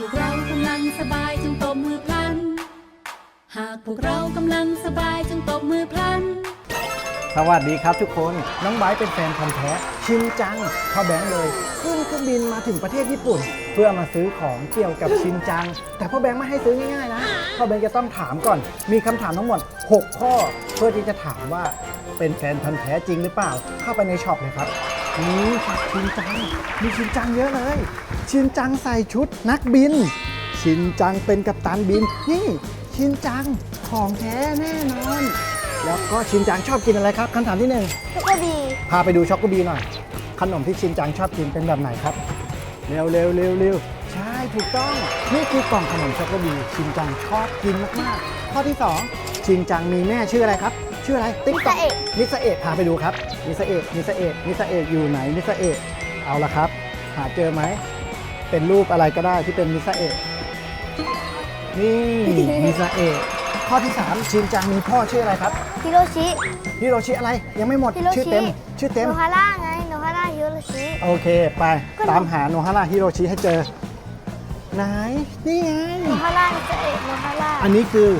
พวกเรากำลังสบายจงตบมือพลัน หากพวกเรากำลังสบายจงตบมือพลัน สวัสดีครับทุกคนน้องไบร์ทเป็นแฟนพันธ์แท้ชินจังเข้าแบงค์เลยขึ้นเครื่องบินมาถึงประเทศญี่ปุ่น เพื่อมาซื้อของเกี่ยวกับชินจัง แต่พ่อแบงค์ไม่ให้ซื้อง่ายๆนะพ่อแบงค์จะต้องถามก่อน มีคำถามทั้งหมด 6 ข้อ เพื่อที่จะถามว่าเป็นแฟนพันธ์แท้จริงหรือเปล่าเข้าไปในช็อปเลยครับ นี่ช็อปชินจัง มีชินจังเยอะเลย ชินจังใส่ชุดนักบิน ชินจังเป็นกัปตันบิน นี่ ชินจังของแท้แน่นอน แล้วก็ชินจังชอบกินอะไรครับคำถามที่หนึ่งช็อกโกบีพาไปดูช็อกโกบีหน่อย ขนมที่ชินจังชอบกินเป็นแบบไหนครับ เร็วเร็วเร็วเร็วใช่ถูกต้อง นี่คือกล่องขนมช็อกโกบี ชินจังชอบกินมากๆ ข้อที่สองชินจังมีแม่ชื่ออะไรครับ ชื่ออะไรติ๊กต๊อกนิสเอะพาไปดูครับนิสเอะนิสเอะนิสเอะอยู่ไหนนิสเอะเอาละครับ หาเจอไหมเป็นรูปอะไรก็ได้ที่เป็นนิสเอะนี่นิสเอะข้อที่สามชินจังมีพ่อชื่ออะไรครับฮิโรชิ ฮิโรชิอะไรยังไม่หมดฮิโรชิ ชื่อเต็ม ชื่อเต็ม โนฮาร่าไงโนฮาร่าฮิโรชิ โอเค ไปตามหาโนฮาร่าฮิโรชิให้เจอ ไหน นี่ไง โนฮาร่าจะเอกโนฮาร่าอันนี้คือ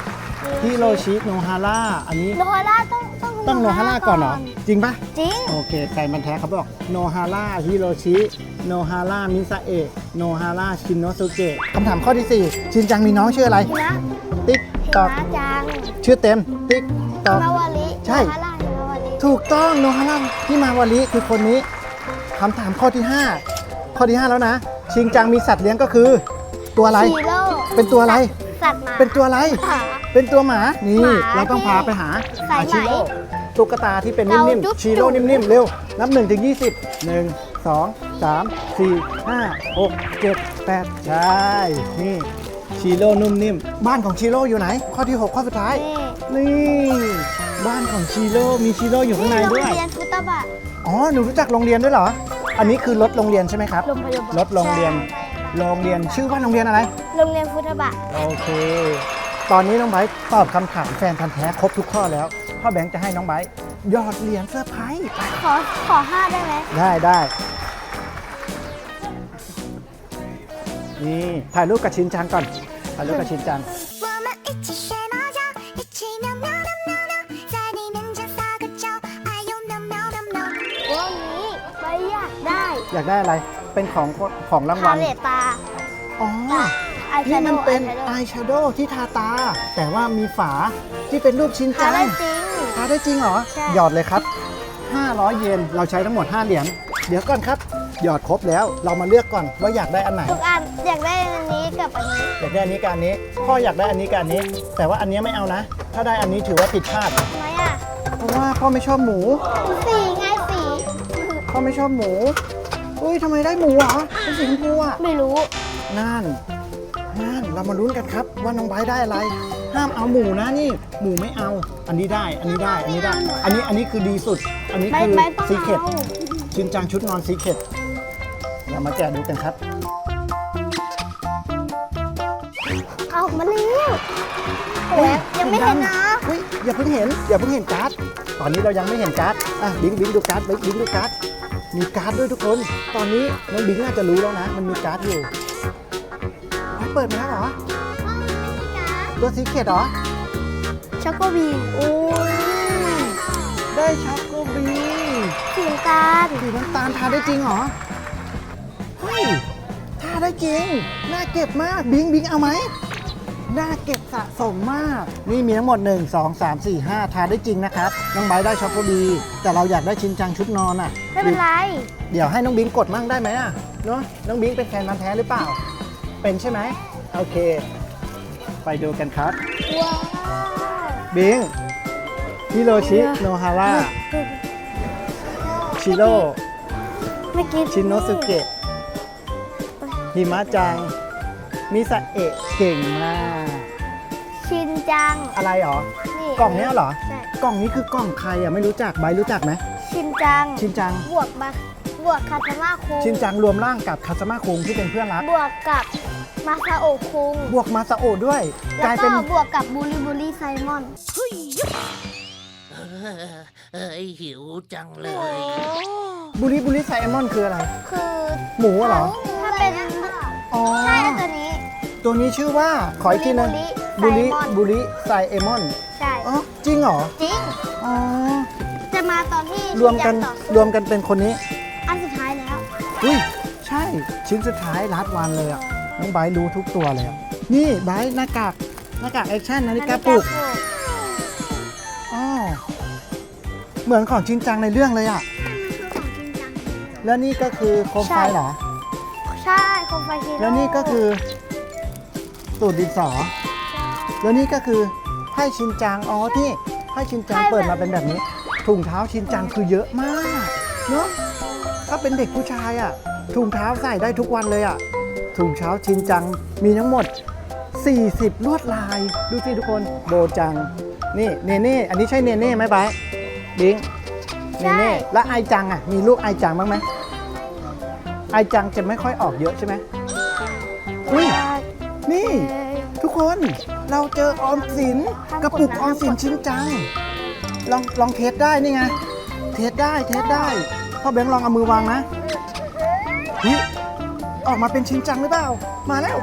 ฮิโรชิโนฮาร่าอันนี้โนฮาร่าต้องต้องต้องโนฮาร่าก่อนเหรอ จริงปะจริง โอเคใครมันแท้เขาบอกโนฮาร่าฮิโรชิโนฮาร่ามิซาเอะโนฮาร่าชินโนสุเกะคำถามข้อที่ 4 ชินจังมีน้องชื่ออะไรฮินะติ๊กฮิตอกนะจังชื่อเต็ม ติ๊กตอก มาวาลิใช่ โนฮาร่าฮิมาวาลิถูกต้องโนฮาร่าที่มาวาลิคือคนนี้คำถามข้อที่ 5 ข้อที่ 5 แล้วนะ ชิงจังมีสัตว์เลี้ยงก็คือ ตัวอะไร ฮีโร่เป็นตัวอะไร สัตว์หมาเป็นตัวอะไร หมา เป็นตัวหมา นี่ หมาเราต้องที่พาไปหาสายไหมชิโร่ตุ๊กตาที่เป็นเรานิ่มจุ๊บๆชีโร่จุ๊บนิ่มๆ เร็ว นับ1ถึง 20 1 2 3 4 5 6 7 8 ใช่ นี่ชีโร่นุ่มนิ่ม บ้านของชีโร่อยู่ไหน ข้อที่ 6 ข้อสุดท้าย นี่นี่บ้านของชีโร่มีชีโร่อยู่ข้างในโรงด้วย เรียนฟุตบะ อ๋อ หนูรู้จักโรงเรียนด้วยเหรอ อันนี้คือรถโรงเรียนใช่ไหมครับ โรงพยาบาล รถโรงเรียน โรงเรียนชื่อว่าโรงเรียนอะไร โรงเรียนฟุตบะ โอเค ตอนนี้น้องไบร์ทตอบคำถามแฟนพันธ์แท้ครบทุกข้อแล้ว พ่อแบงค์จะให้น้องไบร์ทหยอดเหรียญเซอร์ไพรส์ไป ขอขอห้าได้ไหม ได้ได้ นี่ถ่ายรูปกับชินจังก่อน ถ่ายรูปกับชินจัง 我们一起学猫叫，一起喵喵喵喵喵，在你面前撒个娇，哎呦喵喵喵喵。 วันนี้ไปอยากได้ อยากได้อะไร เป็นของของราง พา วัล เลตตา อ๋อ อายแชนี่โดมันว์เป็นอาอายแชแชโดว์ที่ทาตา แต่ว่ามีฝาที่เป็นรูปชินโดว์จัทางได้จริง ทาได้จริงเหรอ ใช่ หยอดเลยครับ 500 เยนเราใช้ทั้งหมด 5 เหรียญเดี๋ยวก่อนครับ หยอดครบแล้วเรามาเลือกก่อนว่าอยากได้อันไหน ทุกอันอยากได้อันนี้กับอันนี้อยากได้อันนี้กับอันนี้ พ่ออยากได้อันนี้กับอันนี้ แต่ว่าอันนี้ไม่เอานะ ถ้าได้อันนี้ถือว่าผิดพลาด ทำไมอะเพราะว่าพ่อไม่ชอบหมู สีไงสีพ่อไม่ชอบหมู อุ้ยทำไมได้หมูเหรอเป็นสีชมพูอะไม่รู้ นั่นนั่น เรามาลุ้นกันครับ ว่าน้องไบร์ทได้อะไร ห้ามเอาหมูนะนี่ หมูไม่เอา อันนี้ได้ อันนี้ได้ อันนี้ได้ อันนี้ อันนี้คือดีสุด อันนี้ไม่คือไม่ต้องซีเคดเอา ชินจังชุดนอนซีเคดเรามาแกะดูกันครับเอามาแล้วโอ้ยยังไม่เห็นนะเฮ้ยอย่าเพิ่งเห็นอย่าเพิ่งเห็นการ์ด ตอนนี้เรายังไม่เห็นการ์ดอะบิงบิงดูการ์ดบิงบิงดูการ์ดมีการ์ดด้วยทุกคน ตอนนี้น้องบิงน่าจะรู้แล้วนะ มันมีการ์ดอยู่อ๋อ เปิดมาแล้วเหรอ ตัวซีเคดเหรอ ช็อกโกบีโอ้ยได้ช็อกโกบีสีน้ำตาลสีน้ำตาลทาได้จริงเหรอ เฮ้ยทาได้จริง น่าเก็บมากบิงบิงเอาไหมน่าเก็บสะสมมาก นี่มีทั้งหมด 1 2 3 4 5 ทาได้จริงนะครับ น้องไบร์ทได้ช็อกโกบี แต่เราอยากได้ชินจังชุดนอนอะ ไม่เป็นไร เดี๋ยวให้น้องบิงกดมั่งได้ไหมอะ เนอะน้องบิงเป็นแฟนมันธุ์แท้หรือเปล่า เป็นใช่ไหมโอเค ไปดูกันครับว้าวบิงฮิโรชิโนฮาร่าชิโร่เมื่อกี้ชินโนสุเกะหิมะจัง มิซาเอะเก่งมาก ชินจัง อะไรหรอนี่กล่องเนี้ยเหรอ ใช่ กล่องนี้คือกล่องใครอะไม่รู้จักใบร์ทรู้จักไหม ชินจัง ชินจัง บวกมาบวกคาตามาคุงชินจังรวมร่างกับคาซาม่าคุงที่เป็นเพื่อนรัก บวกกับ มาซาโอะคุง บวกมาซาโอะด้วย กแล้วลายก็เป็น บวกกับบูริบูริไซมอนเอ้ยหิวจังเลโอ้ยบุริบุริไซแอมอนคืออะไร คือหมูอะเหรอ ถ้าเป็นอ๋อ ใช่แล้วตัวนี้ ตัวนี้ชื่อว่า ขออีกทีหนึงบุบุริริไซมอนบุริไซเอมอนใช่อ๋อจริงเหรอ จริง อ๋อ จะมาตอนที่รวมกันชิจังต่อสู้รวมกันเป็นคนนี้ อันสุดท้ายแล้ว อุ้ย ใช่ ชิ้นสุดท้ายลัดวันเลยอะ น้องไบร์ทรู้ทุกตัวเลยอะนี่ไบร์ทหน้ากากหน้ากากแอคชั่นนาฬิกาปลุกอ๋อเหมือนของชินจังในเรื่องเลยอะมันคือของจริงจังแล้วนี่ก็คือโคมไฟใช่เหรอ ใช่โคมไฟฮีโร่แล้วนี่ก็คือตูดดินสอ แล้วนี่ก็คือไพ่ชินจัง อ๋อที่ไพ่ชินจังเปิดมาเป็นแบบนี้ ถุงเท้าชินจังคือเยอะมาก เนอะถ้าเป็นเด็กผู้ชายอะถุงเท้าใส่ได้ทุกวันเลยอะ ถุงเท้าชินจังมีทั้งหมด 40 ลวดลาย ดูสิทุกคนโบจัง นี่เนเน่อันนี้ใช่เนเน่ไหมไบร์ทบิงเนเน่แล้วไอจังอะมีลูกไอจังบ้างไหมไอจังจะไม่ค่อยออกเยอะใช่ไหมอุ้ยนี่ ทุกคนเราเจอออมสินกระปุกออมสินชิ้นจัง ลองลองเทสได้นี่ไง เทสได้เทสได้พ่อแบงค์ลองเอามือวางนะเฮ้ย ออกมาเป็นชิ้นจังหรือเปล่า มาแล้ว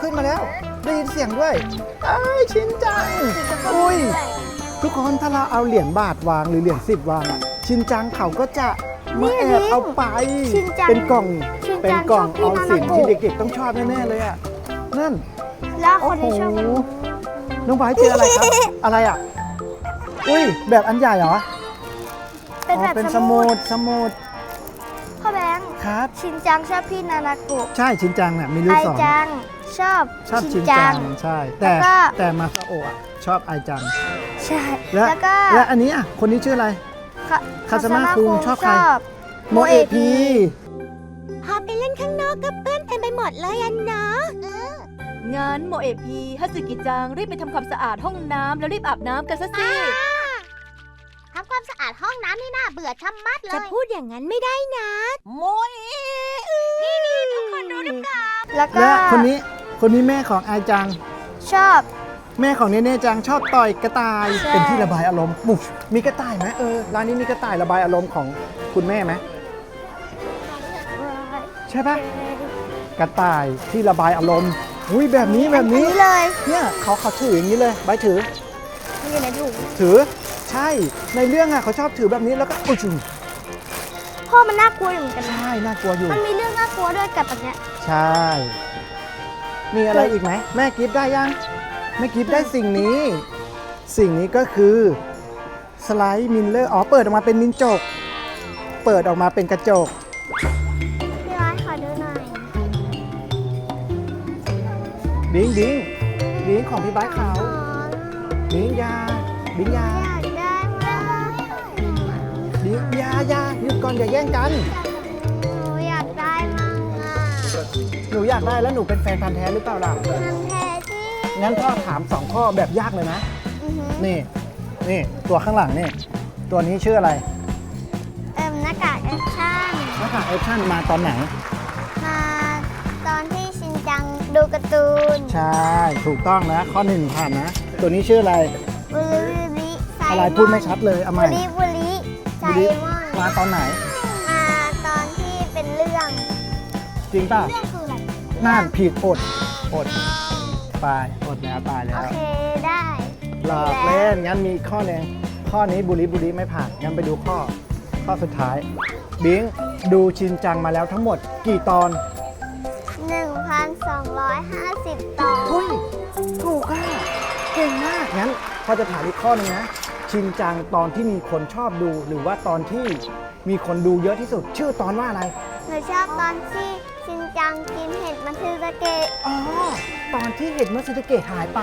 ขึ้นมาแล้ว ได้ยินเสียงด้วยไอ้ายชิ้นจัง อุ้ย ทุกคนถ้าเราเอาเหรียญบาทวางหรือเหรียญสิบวางอะชินจังเขาก็จะมาแอบเอาไป ชินจังเป็นกล่อง ชินจังเป็นกล่องชออบอมพี่สินนานาโกะ ที่เด็กๆต้องชอบแน่ๆเลยอะนั่น แล้วคโอ้นโหที่ชอบน้องไบร์ทเจออะไรครับ อะไรอะ อุ้ย แบบอันใหญ่เหรอเป็นอ๋อแบบเป็นสสมุมุดดสมุดพ่อแบง ค์ครับ ชินจังชอบพี่นานาโกะใช่ชินจังเนี่ยมีลูไอกสองจังชอบชอบชินจัง ใช่ แต่แล้วก็ แต่มาซาโอะอะชอบไอจัง ใช่และแล้วก็และอันนี้อะคนนี้ชื่ออะไรคาคาซาม่าคุงชอบใครชอบโมเอะพีพาไปเล่นข้างนอกกับเพื่อนเต็มไปหมดเลยอันนะงั้นโมเอะพีฮัตสึกิจังรีบไปทำความสะอาดห้องน้ำแล้วรีบอาบน้ำกันซะสิ ทำความสะอาดห้องน้ำนี่น่าเบื่อชะมัดเลยจะพูดอย่างนั้นไม่ได้นะโมเอะนี่นี่ทุกคนรู้หรือเปล่าแล้วก็และคนนี้คนนี้แม่ของไอจัง ชอบ แม่ของเนเน่จังชอบต่อยกระต่ายใช่ เป็นที่ระบายอารมณ์ปุ๊บมีกระต่ายไหมเออร้านนี้มีกระต่ายระบายอารมณ์ของคุณแม่ไหมใช่ปะกระต่ายที่ระบายอารมณ์อุ้ยแบบนี้แบบนี้อัเลยเนี่ยเขาเขาถืออย่างนี้เลยใบถือมันอยู่ในถุงถือใช่ในเรื่องอะเขาชอบถือแบบนี้แล้วก็อุ้ยจุงพ่อมันน่ากลัวอยู่เหมือนกันนะใช่น่ากลัวอยู่ มันมีเรื่องน่ากลัวด้วยกับแบบเนี้ย ใช่ มีอะไรอีกไหมแม่กิฟต์ได้ยังแม่กิฟต์ได้สิ่งนี้ สิ่งนี้ก็คือสไลด์มินเลอร์อ๋อเปิดออกมาเป็นมินจก เปิดออกมาเป็นกระจกพี่ร้านขอดูหน่อยบิงบิงบิงของพี่บ้ายเขาอ๋อบิงยาบิงยาายาหยุดก่อนอย่าแย่งกัน หนูอยากได้มากอะหนูอยากได้แล้วหนูเป็นแฟนพันธ์แท้หรือเปล่าล่ะ มันแท้ที่งั้นพ่อถามสองข้อแบบยากเลยนะ อือหือนี่ นี่ตัวข้างหลังนี่ ตัวนี้ชื่ออะไรเอิ่มหน้ากากแอคชั่นหน้ากากแอคชั่นมาตอนไหน มาตอนที่ชินจังดูการ์ตูนใช่ ถูกต้องนะ ข้อหนึ่งผ่านนะ ตัวนี้ชื่ออะไร บุริบุริไซมอนอะไรพูดไม่ชัดเลยเอาใหบุม่ริบุริไซบุริมอน มาตอนไหน มาตอนที่เป็นเรื่อง จริงป่ะเรื่องคืออะไรน่านผิดอดอดตายอดแล้วตายแล้โอว เคได้หลอกเล่นงั้นมีข้อหนึ่งข้อนี้บุริบุริไม่ผ่านงั้นไปดูข้อ ข้อสุดท้าย บิงดูชินจังมาแล้วทั้งหมดกี่ตอน1,250ตอนเฮ้ยถูกอะเก่งมากงั้นพอจะถามอีกข้อหนึงนะ ชินจังตอนที่มีคนชอบดู หรือว่าตอนที่มีคนดูเยอะที่สุด ชื่อตอนว่าอะไรหนูชอบตอนที่ชินจังกินเห็ดมัทสึตะเกะอ๋อตอนที่เห็ดมัสเกะหายไป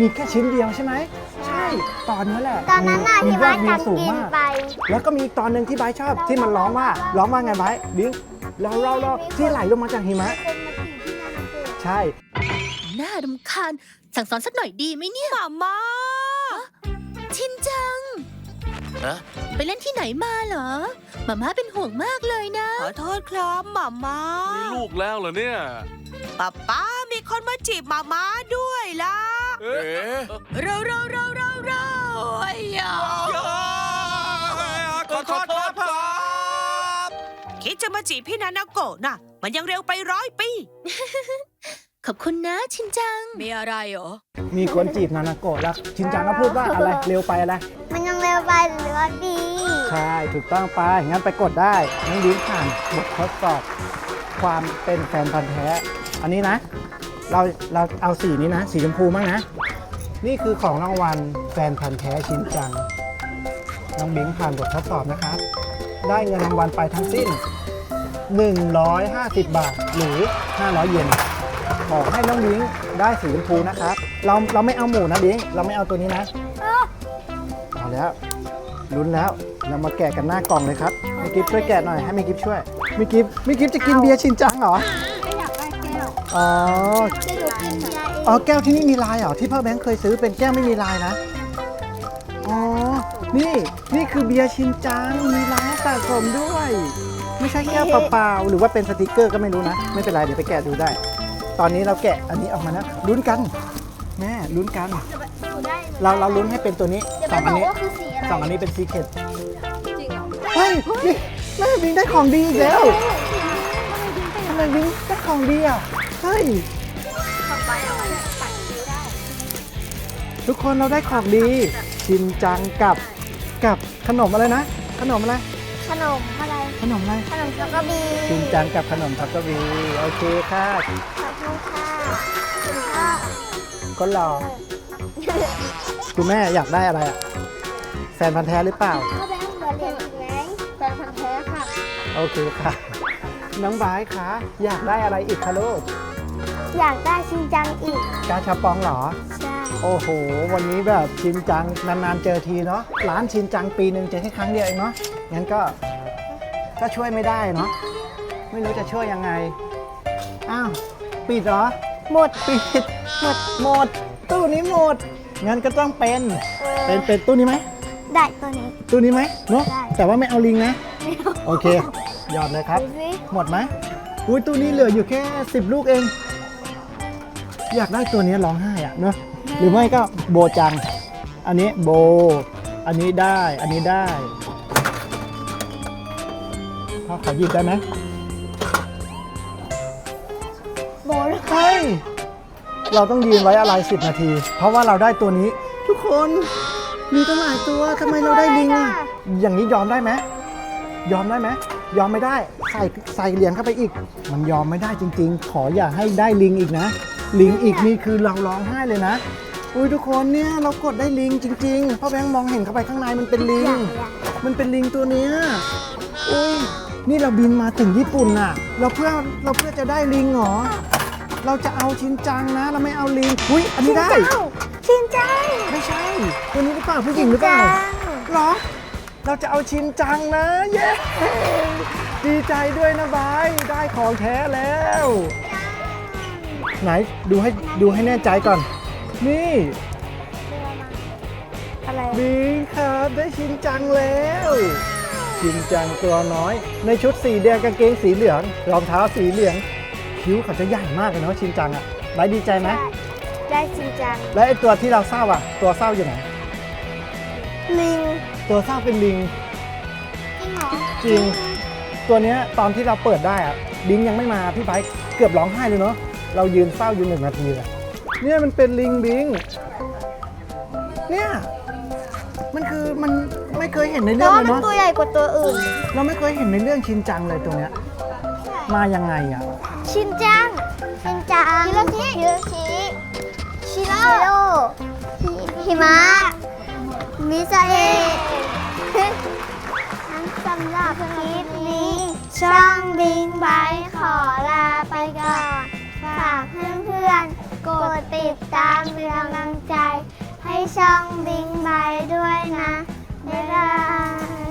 มีแค่ชิ้นเดียวใช่ไหมใช่ ตอนนั้นแหละตอนนั้นน่ะมีที่ยว่าอดวิจัวงสูงกินมากไป แล้วก็มีอีกตอนหนึ่งที่ไบร์ทชอบที่มันร้องว่าร้องว่าไงไบร์ทบิงรอรอรอที่ไหลลงมาจากหิมะเป็นมาถึงที่นานาเกะ ใช่ น่ารำคาญสั่งสอนสักหน่อยดีไหมเนี่ย หมามา ชินจัง ฮะไปเล่นที่ไหนมาเหรอหมาม่าเป็นห่วงมากเลยนะ ขอโทษครับหมาม้ามีลูกแล้วเหรอเนี่ยป๊าป้ามีคนมาจีบหมาม้าด้วยล่ะเอ๊ะเราเราเราเราเราไอ้ยาขอโทษครับคิดจะมาจีบพี่นานาโกะน่ะ มันยังเร็วไปร้อยปี ขอบคุณนะชินจัง มีอะไรเหรอ มีคนจีบนานาโกะแล้วชินจังก็พูดว่าอะไรเร็วไปอะไร มันยังเร็วไปหรือว่าดี ใช่ถูกต้องไปงั้นไปกดได้น้องดิ้งผ่านบททดสอบความเป็นแฟนพันธ์แท้ อันนี้นะ เราเราเอาสีนี้นะ สีชมพูมั้งนะ นี่คือของรางวัลแฟนพันธ์แท้ชินจัง น้องบิงผ่านบททดสอบนะครับ ได้เงินรางวัลไปทั้งสิ้น 150 บาทหรือ 500 เยน ขอให้น้องบิงได้สีชมพูนะครับเราเราไม่เอาหมูนะบิงเราไม่เอาตัวนี้นะเอาแล้วลุ้นแล้วเรามาแกะกันหน้ากล่องเลยครับมิกิฟช่วยแกะหน่อยให้มิกิฟช่วยมิกิฟมิกิฟจะกินเบียร์ชินจังเหรอไม่อยากได้แก้วอ๋อจะอยู่กินยาเองอ๋อแก้วที่นี่มีลายเหรอที่พ่อแบงค์เคยซื้อเป็นแก้วไม่มีลายนะอ๋อนี่นี่คือเบียร์ชินจังมีลายให้สะสมด้วย ไม่ใช่แก้วเปล่าๆหรือว่าเป็นสติกเกอร์ก็ไม่รู้นะ ไม่เป็นไรเดี๋ยวไปแกะดูได้ ตอนนี้เราแกะอันนี้ออกมานะลุ้นกัน แม่ลุ้นกันอยู่ได้เราเราลุ้นให้เป็นตัวนี้เดี๋ยวสไปองบอัอนกนี้ว่าคือสีอะไรสองอันนี้เป็นซีเคร็ตเฮ้ยนี่แม่วิงได้ของดีอีกแล้วทำไมวิงได้ของดีอะเฮ้ยทุกคนเราได้ของดีชินจังกับกับขนมอะไรนะ ขนมอะไรขนมอะไรขนมอะไร ขนมช็อกโกแลตชินจังกับขนมทักกะวีโอเคค่ะขอบคุณค่ะค่ะ ก็รอคุณแม่อยากได้อะไรอะแฟนพันธ์แท้หรือเปล่าพ่อแบงค์เหลือเหรียญอีกไหมแฟนพันธ์แท้ค่ะ โอเคค่ะ น้องบายคะอยากได้อะไรอีกคะลูกอยากได้ชินจังอีก กาชาปองเหรอ ใช่ โอ้โห วันนี้แบบชินจังนานๆเจอทีเนาะร้านชินจังปีหนึ่งเจอแค่ครั้งเดียวเองเนาะงั้นก็ก็ช่วยไม่ได้เนาะไม่รู้จะช่วยยังไง อ้าว ปิดเหรอ หมด ปิดหมด หมด ตู้นี้หมด งั้นก็ต้องเป็น เป็น เป็นตู้นี้ไหม ได้ตัวนี้ ตู้นี้ไหมเนาะ ได้ แต่ว่าไม่เอาลิงนะโอเคยอดเลยครับ ดูสิหมดไหมอุ้ยตู้นี้เหลืออยู่แค่ 10 ลูกเอง อยากได้ตัวนี้ร้องไห้อะเนอะหรือไม่ก็โบจัง อันนี้โบ อันนี้ได้ อันนี้ได้พ่อขอหยิบได้ไหม เราต้องยืนไว้อะไร 10 นาที เพราะว่าเราได้ตัวนี้ ทุกคนมีตั้งหลายตัวทำไมเราได้ลิงอะอย่างนี้ยอมได้ไหมยอมได้ไหมยอมไม่ได้ใส่ใส่เหรียญเข้าไปอีก มันยอมไม่ได้จริง ๆ ขออย่าให้ได้ลิงอีกนะ ลิงอีกนี่คือเราร้องไห้เลยนะอุ้ยทุกคนเนี่ยเรากดได้ลิงจริงๆพ่อแบงค์มองเห็นเข้าไปข้างในมันเป็นลิง มันเป็นลิงตัวเนี้ยอุ้ยนี่เราบินมาถึงญี่ปุ่นน่ะ เราเพื่อเราเพื่อจะได้ลิงเหรอ เราจะเอาชินจังนะเราไม่เอาลิงอุ้ยอันนี้ได้ ชินจังไม่ใช่ ตัวนี้หรือเปล่าผู้หญิงหรือเปล่าเหรอ เราจะเอาชินจังนะเย้ดีใจด้วยนะบายได้ของแท้แล้ว ไหนดูให้ดูให้แน่ใจก่อน นี่อะไรบิงครับได้ชินจังแล้วชินจังตัวน้อย ในชุดสีแดงกางเกงสีเหลืองรองเท้าสีเหลือง คิ้วเขาจะใหญ่มากเลยเนาะชินจังอะไบร์ทดีใจไหมได้ชินจัง แล้วไอ้ตัวที่เราเศร้าอะตัวเศร้าอยู่ไหน ลิงตัวเศร้าเป็นลิง จริงเหรอจริง ตัวเนี้ยตอนที่เราเปิดได้อะลิงยังไม่มาพี่ไบร์ทเกือบร้องไห้เลยเนาะเรายืนเศร้าอยู่หนึ่งนาทีอะเนี่ยมันเป็นลิงบิง เนี่ยมันคือมันไม่เคยเห็นในแต่เรื่องว่าเลยมันเนาะตัวใหญ่กว่าตัวอื่น เราไม่เคยเห็นในเรื่องชินจังเลยตัวเนี้ยมายังไงอะ ชินจัง ชินจัง ชิโรชิชิชิโรหิมะ มิซาเอะนั้นสำหรับคลิปนี้ ช่องบิงไบขอลาไปก่อน ฝากเพื่อนๆ กดติดตามเป็นกำลังใจ ให้ช่องบิงไบด้วยนะ บ๊ายบาย